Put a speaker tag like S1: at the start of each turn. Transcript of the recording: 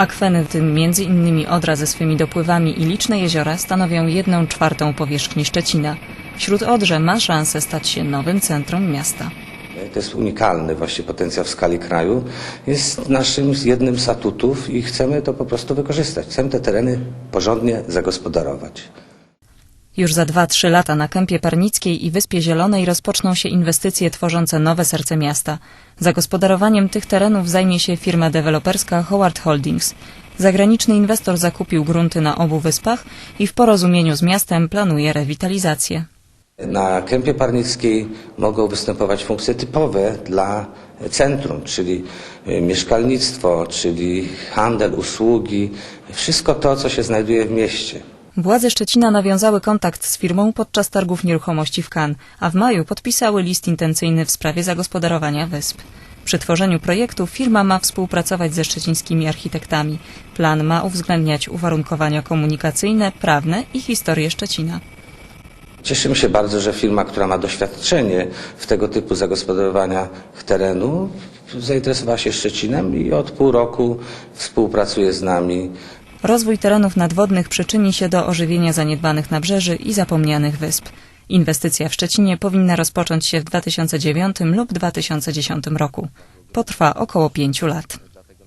S1: Akweny, w tym m.in. Odra ze swymi dopływami i liczne jeziora, stanowią jedną czwartą powierzchni Szczecina. Wśród Odrze ma szansę stać się nowym centrum miasta.
S2: To jest unikalny właśnie potencjał w skali kraju. Jest naszym jednym z atutów i chcemy to po prostu wykorzystać. Chcemy te tereny porządnie zagospodarować.
S1: Już za 2-3 lata na Kępie Parnickiej i Wyspie Zielonej rozpoczną się inwestycje tworzące nowe serce miasta. Zagospodarowaniem tych terenów zajmie się firma deweloperska Howard Holdings. Zagraniczny inwestor zakupił grunty na obu wyspach i w porozumieniu z miastem planuje rewitalizację.
S2: Na Kępie Parnickiej mogą występować funkcje typowe dla centrum, czyli y, mieszkalnictwo, czyli handel, usługi, wszystko to, co się znajduje w mieście.
S1: Władze Szczecina nawiązały kontakt z firmą podczas targów nieruchomości w Cannes, a w maju podpisały list intencyjny w sprawie zagospodarowania wysp. Przy tworzeniu projektu firma ma współpracować ze szczecińskimi architektami. Plan ma uwzględniać uwarunkowania komunikacyjne, prawne i historię Szczecina.
S2: Cieszymy się bardzo, że firma, która ma doświadczenie w tego typu zagospodarowaniach terenu, zainteresowała się Szczecinem i od pół roku współpracuje z nami.
S1: Rozwój terenów nadwodnych przyczyni się do ożywienia zaniedbanych nabrzeży i zapomnianych wysp. Inwestycja w Szczecinie powinna rozpocząć się w 2009 lub 2010 roku. Potrwa około pięciu lat.